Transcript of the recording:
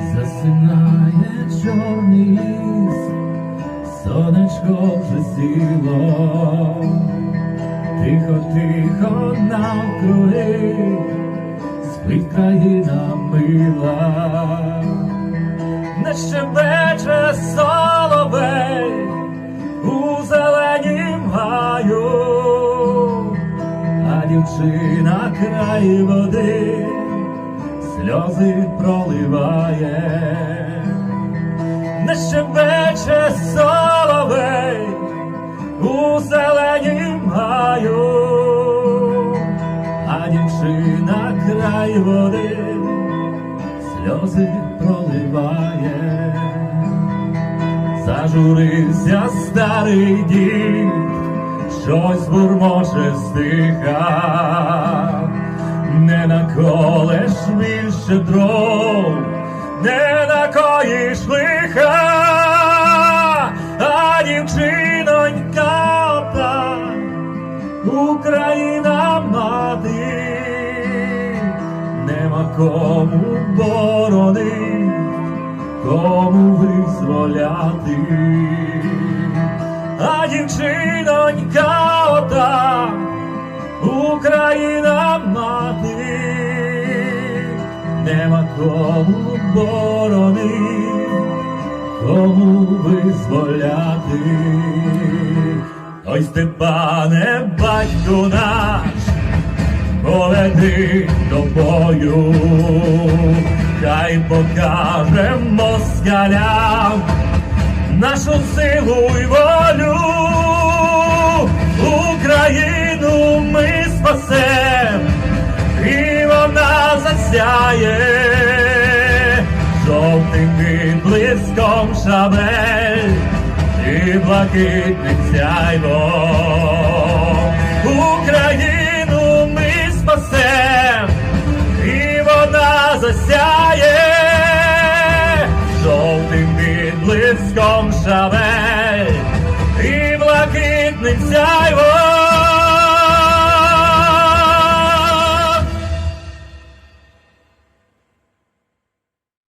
засинає чорний ліс, сонечко вже сіло, тихо, тихо навкруги, спить країна мила, не щебече соловей у зеленім гаю, а дівчина край води сльози проливає, не щебече соловей у зеленім гаю, а дівчина край води сльози проливає, зажурився старий дід, щось бурможе стиха, більше дров, не накоїш лиха, а дівчинонька ота, Україна мати, нема кому боронить, кому визволяти, нема кому боронить, кому визволяти. Ой, Степане, батько наш, поведи до бою, хай покаже москалям нашу силу й волю, засяє жовтим блиском шабель і блакитним сяйвом. Україну ми спасем, і вона засяє жовтим відблиском шавель і блакитним сяйвом.